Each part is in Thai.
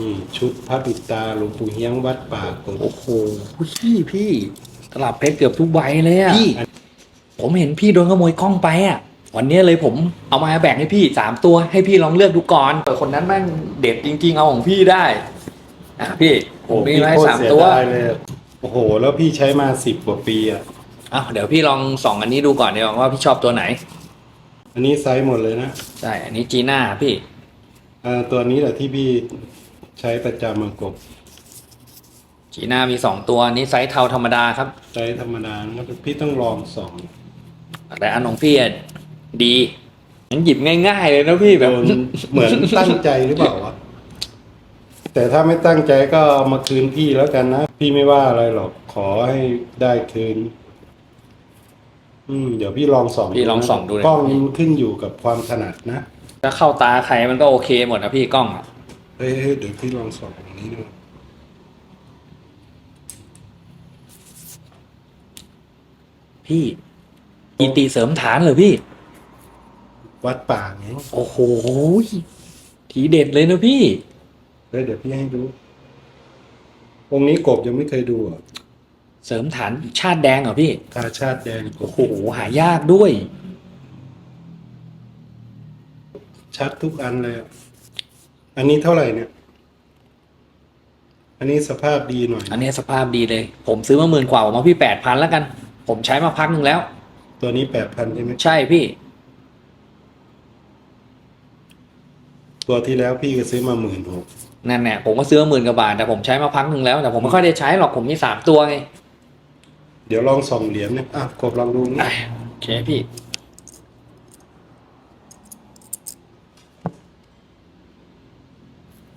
นี่ชุดพระปิดตาหลวงปู่เฮียงวัดป่าโกบโอ้โหพี่พี่ตลับเพชรเกือบทุกใบเลยอะพี่ ผมเห็นพี่โดนขโมยกล้องไปอะวันนี้เลยผมเอามาแบ่งให้พี่สามตัวให้พี่ลองเลือกดูก่อนคนนั้นแม่งเด็ดจริง ๆ เอาของพี่ได้ อะพี่ผมมีมาให้โคตรสามเสียตัวดายเลยโอ้โห แล้วพี่ใช้มาสิบกว่าปีอะอ้าวเดี๋ยวพี่ลองส่องอันนี้ดูก่อนเดี๋ยวว่าพี่ชอบตัวไหน อันนี้ไซส์หมดเลยนะใช่อันนี้จีน่าพี่อ่าตัวนี้แหละที่พี่ใช้ประจำมากบจีน่ามีสองตัวอันนี้ไซส์เทาธรรมดาครับ ใช้ธรรมดานะครับพี่ต้องลองสองแต่อันของพี่อะดีงั้นหยิบง่ายๆเลยนะพี่แบบ โดนเหมือนตั้งใจหรือเปล่าวะแต่ถ้าไม่ตั้งใจก็เอามาคืนพี่แล้วกันนะ พี่ไม่ว่าอะไรหรอกขอให้ได้คืน อืม เดี๋ยวพี่ลองส่องพี่ลองส่องดูเลย กล้องมันขึ้นอยู่กับความถนัดนะ ถ้าเข้าตาใครมันก็โอเคหมดนะพี่กล้องอะ เฮ้ยเฮ้ยเดี๋ยวพี่ลองส่องตรงนี้ดูพี่อีตีเสริมฐานเหรอพี่ วัดป่าไงโอ้โหทีเด็ดเลยนะพี่เฮ้ยเดี๋ยวพี่ให้ดูองค์นี้กบยังไม่เคยดูอะเสริมฐานชาติแดงเหรอพี่ตาชาติแดงกโอ้บโหหายากด้วย ชัดทุกอันเลยอะ อันนี้เท่าไหร่เนี่ย อันนี้สภาพดีหน่อย อันนี้สภาพดีเลย ผมซื้อมาหมื่นกว่าผมเอาพี่แปดพันแล้วกัน ผมใช้มาพักหนึ่งแล้ว ตัวนี้แปดพันใช่ไหมใช่พี่ ตัวที่แล้วพี่ก็ซื้อมาหมื่นหกนั่นแหละผมก็ซื้อมาหมื่นกว่าบาทแต่ผมใช้มาพักหนึ่งแล้วแต่ผมไม่ค่อยได้ใช้หรอกผมมีสามตัวไงเดี๋ยวลองส่องเหรียญเนี่ยอะกบลองดูนี่อะโอเคพี่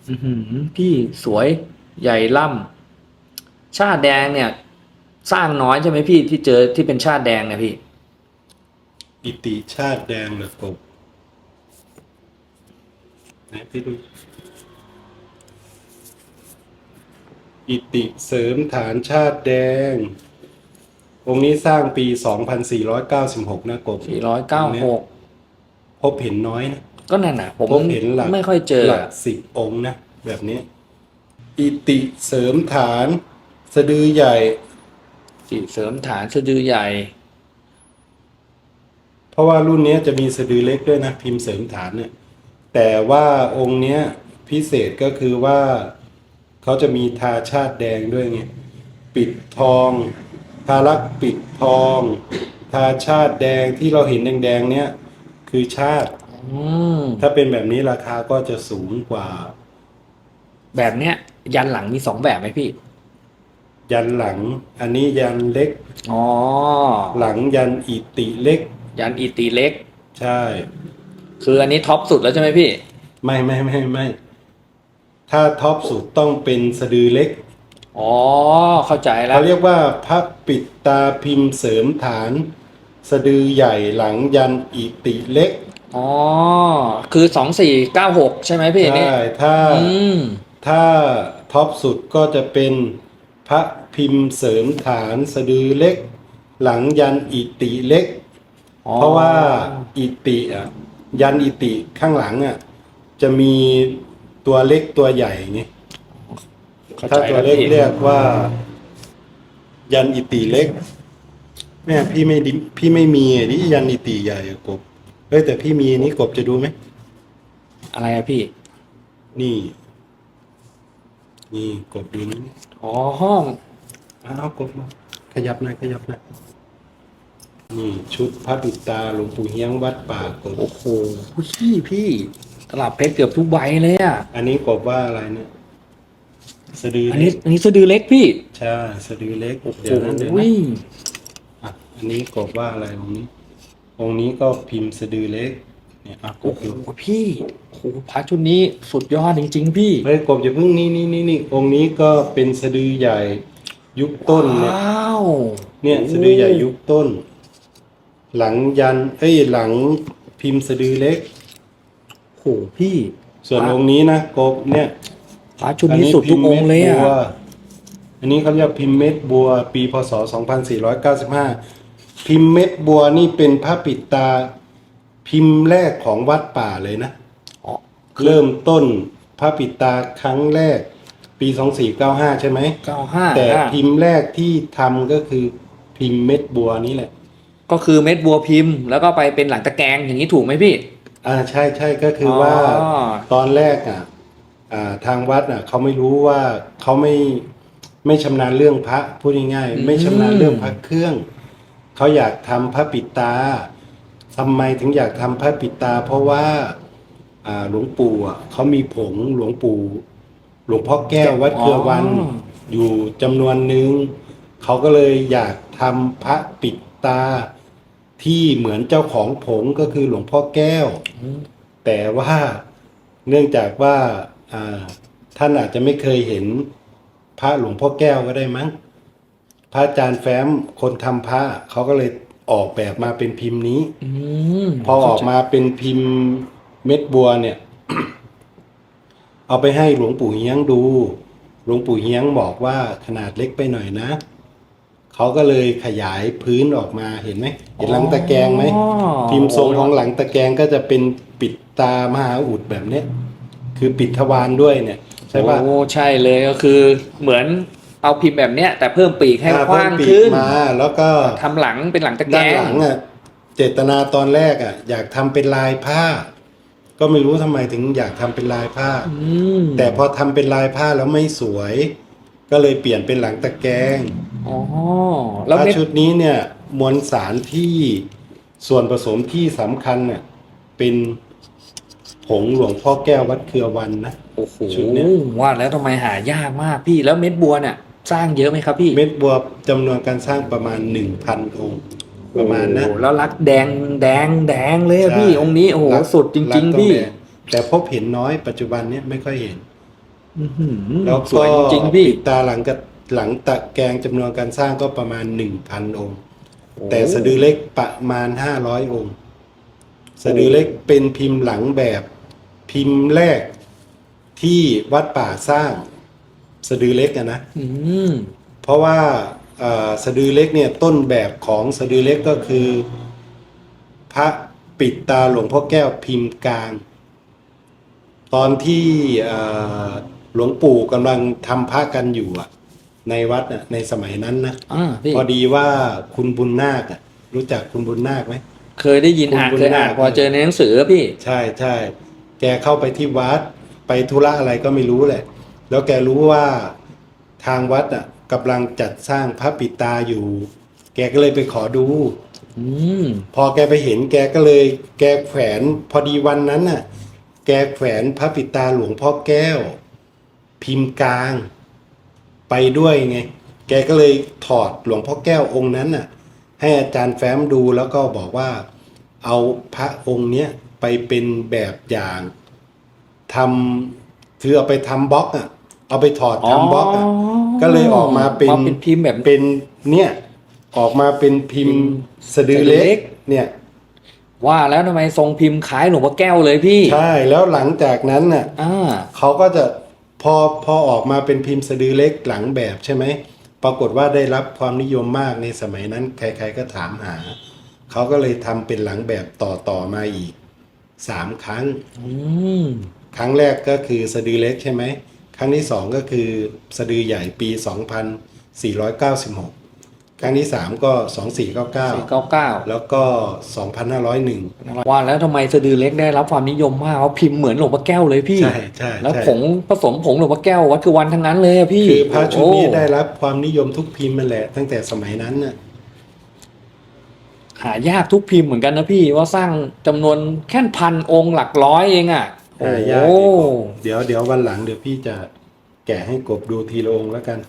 อือหือพี่สวยใหญ่ล่ำชาติแดงเนี่ย สร้างน้อยใช่ไหมพี่ที่เจอที่เป็นชาติแดงเนี่ยพี่ อิติชาติแดงเหรือกบไหนพี่ดู อิติเสริมฐานชาติแดง องค์นี้สร้างปี 2496 นะกบสี่ร้อยเก้าหกพบเห็นน้อยนะ ก็นั่นน่ะผมพบเห็นหลักไม่ค่อยเจอ หลักสิบองค์นะ แบบนี้ อิติเสริมฐาน สะดือใหญ่ สีเสริมฐานสะดือใหญ่ เพราะว่ารุ่นเนี้ยจะมีสะดือเล็กด้วยนะ พิมพ์เสริมฐานเนี่ย แต่ว่าองค์เนี้ยพิเศษก็คือว่าเขาจะมีทาชาติแดงด้วยไงปิดทอง ทารักปิดทอง ทาชาติแดงที่เราเห็นแดงๆเนี้ยคือชาติ อืมถ้าเป็นแบบนี้ราคาก็จะสูงกว่า แบบเนี้ย ยันหลังมีสองแบบไหมพี่ ยันหลัง อันนี้ยันเล็ก อ๋อ หลังยันอิติเล็ก ยันอีตีเล็ก ใช่ คืออันนี้ท็อปสุดแล้วใช่ไหมพี่ ไม่ไม่ไม่ไม่ถ้าท็อปสุดต้องเป็นสะดือเล็กอ๋อ เข้าใจแล้ว เขาเรียกว่าพระปิดตาพิมพ์เสริมฐาน สะดือใหญ่หลังยันอิติเล็ก อ๋อ คือสองสี่เก้าหกใช่ไหมพี่นี่ใช่ถ้าอืม ถ้าท็อปสุดก็จะเป็นพระพิมพ์เสริมฐานสะดือเล็ก หลังยันอิติเล็ก อ๋อ เพราะว่าอิติอะยันอิติข้างหลังอะจะมีตัวเล็กตัวใหญ่ไงเข้าถ้าใจตัวแล้วเล็กพี่เรียกว่า ยันอิติเล็กแม่พี่ไม่ดิพี่ไม่มีอะนี่ยันอิติใหญ่อะกบ เฮ้ยแต่พี่มีอันนี้กบจะดูไหม อะไรอะพี่ นี่ นี่กบดูนี่อ๋อห้องอ้าวกบมาขยับหน่อยขยับหน่อยนี่ชุดพระปิดตาหลวงปู่เฮียงวัดป่ากบโอ้โหพี่พี่ตลับเพชรเกือบทุกใบเลยอะอันนี้กบว่าอะไรเนี่ยสะดืออันเล็นี้กอันนี้สะดือเล็กพี่ใช่สะดือเล็กโอ้โหเดี๋ยวนะเดี๋ยวนะอะอันนี้กบว่าอะไรองค์นี้ องค์นี้ก็พิมพ์สะดือเล็กเนี่ยอะกโอ้บโหดูพี่โอ้โหพระชุดนี้สุดยอดจริง ๆ พี่ เฮ้ยกบอย่าเพิ่งนี่นี่นี่นี่องค์นี้ก็เป็นสะดือใหญ่ยุคต้นเนี่ย ว้าวเนี่ยสะดือใหญ่ยุคต้น หลังยันเอ้ยหลังพิมพ์สะดือเล็ก โอ้โหพี่ส่วนองค์นี้นะกบเนี่ยพระชุดนี้สุดทุกองค์เลยพิมพ์ม็ดบัวอะอันนี้เขาเรียกพิมพ์เม็ดบัว ปีพศ 2495 พิมพ์เม็ดบัวนี่เป็นพระปิดตา พิมพ์แรกของวัดป่าเลยนะอ๋อเริ่มต้นพระปิดตาครั้งแรก ปีสองสี่เก้าห้าใช่ไหมเก้าห้าแต่พิมพ์แรกที่ทำก็คือพิมพ์เม็ดบัวนี่แหละ ก็คือเม็ดบัวพิมพ์ แล้วก็ไปเป็นหลังตะแกรงอย่างนี้ถูกไหมพี่ อ่าใช่ใช่ก็คือว่าอ๋อตอนแรกอะอ่าทางวัดอะเขาไม่รู้ว่าเขาไม่ไม่ชำนาญเรื่องพระพูดง่ายๆไม่ชำนาญเรื่องพระเครื่อง เขาอยากทำพระปิดตาทำไมถึงอยากทำพระปิดตา เพราะว่าอ่าหลวงปู่อะเขามีผงหลวงปู่ หลวงพ่อแก้ววัดเครือวันอ๋ออยู่จำนวนหนึ่งเขาก็เลยอยากทำพระปิดตา ที่เหมือนเจ้าของผงก็คือหลวงพ่อแก้ว แต่ว่าเนื่องจากว่าอ่าท่านอาจจะไม่เคยเห็นพระหลวงพ่อแก้วก็ได้มั้งพ ระอาจารย์แฟ้มคนทำพระเขาก็เลยออกแบบมาเป็นพิมพ์นี้ อืมพอออกมาเป็นพิมพ์เม็ดบัวเนี่ย เอาไปให้หลวงปู่เฮียงดู หลวงปู่เฮียงบอกว่าขนาดเล็กไปหน่อยนะ เขาก็เลยขยายพื้นออกมาเห็นไหมเห็นหลังตะแกรงไหม อ๋อพิมพ์ทรงของหลังตะแกรงก็จะเป็นปิดตามหาอุดแบบเนี้ยคือปิดทวารด้วยเนี่ย ใช่ป่ะ โอ้ใช่เลยก็คือ เหมือน เอาพิมพ์แบบเนี้ยแต่เพิ่มปีกให้อ่กว้างเพิ่มปีขึ้นมาแล้วก็ทำหลังเป็นหลังตะแกรด้านงหลังอะเจตนาตอนแรกอะ อยากทำเป็นลายผ้า ก็ไม่รู้ทำไมถึงอยากทำเป็นลายผ้าอืมแต่พอทำเป็นลายผ้าแล้วไม่สวย ก็เลยเปลี่ยนเป็นหลังตะแกรงอ๋อแล้วผ้าเม็ดชุดนี้เนี่ย มวลสารที่ส่วนผสมที่สำคัญเนี่ยเป็นผงหลวงพ่อแก้ววัดเครือวันนะโอ้โหชุดเนี้ยว่าแล้วทำไมหายากมากพี่แล้วเม็ดบัวเนี่ย สร้างเยอะไหมครับพี่เม็ดบัวจำนวนการสร้างประมาณหนึ่งพันองค์ ประมาณนะ โอ้โหแล้วรักแดงแดงแดงเลยอะใช่พี่องค์นี้โอ้โหรักสุดจรัริกงต้ๆพี่แดงแต่พบเห็นน้อยปัจจุบันเนี้ยไม่ค่อยเห็นอื้อหือแล้วสก็วยจริงๆพี่ปิดตาหลังกับหลังตะแกรงจำนวนการสร้างก็ประมาณหนึ่งพันองค์ แต่สะดือเล็กประมาณห้าร้อยองค์ สะดือเล็กเป็นพิมพ์หลังแบบ พิมพ์แรกที่วัดป่าสร้าง สะดือเล็กอะนะอืมเพราะว่าเอ่อสะดือเล็กเนี่ยต้นแบบของสะดือเล็กก็คือ พระปิดตาหลวงพ่อแก้วพิมพ์กลาง ตอนที่เอ่อหลวงปู่กำลังทำพระกันอยู่อะในวัดอะในสมัยนั้นนะอ่าพี่พอดีว่าคุณบุญนาคอะรู้จักคุณบุญนาคไหม เคยได้ยินอ่านคุณเคยอ่านบุญนาค พอเจอในหนังสือพี่ ใช่ใช่แกเข้าไปที่วัดไปธุระอะไรก็ไม่รู้แหละ แล้วแกรู้ว่าทางวัดอะกำลังจัดสร้างพระปิดตาอยู่ แกก็เลยไปขอดู อืมพอแกไปเห็นแกก็เลย แกแขวนพอดีวันนั้นน่ะ แกแขวนพระปิดตาหลวงพ่อแก้ว พิมพ์กลาง ไปด้วยไง แกก็เลยถอดหลวงพ่อแก้วองค์นั้นน่ะ ให้อาจารย์แฟ้มดูแล้วก็บอกว่า เอาพระองค์เนี้ยไปเป็นแบบอย่างทำคือเอาไปทำบล็อกอะ เอาไปถอดทำบล็อกอะก็เลยออกมาเป็นมาเป็นพิมพ์แบบ เป็นเนี่ยออกมาเป็นพิมพ์สะดือเล็สะดือเล็กกเนี่ย ว่าแล้วทำไมทรงพิมพ์คล้ายหลวงพ่อแก้วเลยพี่ ใช่แล้วหลังจากนั้นน่ะอ่าเขาก็จะพอพอออกมาเป็นพิมพ์สะดือเล็กหลังแบบใช่ไหมปรากฏว่าได้รับความนิยมมากในสมัยนั้น ใครๆก็ถามหา เขาก็เลยทำเป็นหลังแบบต่อต่อมาอีกสามครั้งอืมครั้งแรกก็คือสะดือเล็กใช่ไหม ครั้งที่สองก็คือสะดือใหญ่ปี 2496 ครั้งที่สามก็สี่2499เก้าเก้าแล้วก็ 2501 ว่าแล้วทำไมสะดือเล็กได้รับความนิยมมากเพราะพิมพ์เหมือนหลวงพ่อแก้วเลยพี่ ใช่ใช่แล้วใช่ผงผสมผงหลวงพ่อแก้ววัดคือวันทั้งนั้นเลยอะพี่ คือพระชุดนี้โอ้ได้รับความนิยมทุกพิมพ์มันแหละ ตั้งแต่สมัยนั้นน่ะหายากทุกพิมพ์เหมือนกันนะพี่ว่าสร้างจำนวนแค่พันองค์หลักร้อยเองอะโอ้ หายากโหอีกเดี๋ยวเดี๋ยววันหลังเดี๋ยวพี่จะแกะให้กบดูทีละองค์แล้วกัน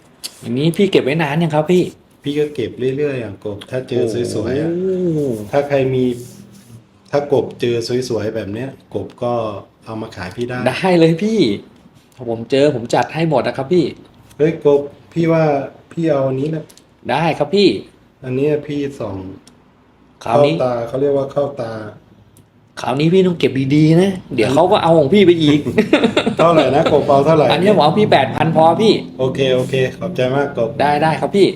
อย่างนี้พี่เก็บไว้นานยังครับพี่ พี่ก็เก็บเรื่อยๆอย่างกบ ถ้าเจอสวยๆอะโอ้ถ้าใครมีถ้ากบเจอสวยๆแบบเนี้ย กบก็เอามาขายพี่ได้ ได้เลยพี่ถ้าผมเจอผมจัดให้หมดนะครับพี่ เฮ้ยกบพี่ว่าพี่เอาอันนี้นะได้ครับพี่ อันเนี้ยพี่ส่องคราวนี้ตาเขาเรียกว่าเข้าตา คราวนี้พี่ต้องเก็บดีๆนะ เดี๋ยวเขาก็เอาของพี่ไปอีก เท่าไหร่นะกบเอาเท่าไหร่อันนี้ผมเอาพี่แปดพันพอพี่ โอเคโอเค ขอบใจมากกบได้ได้ครับพี่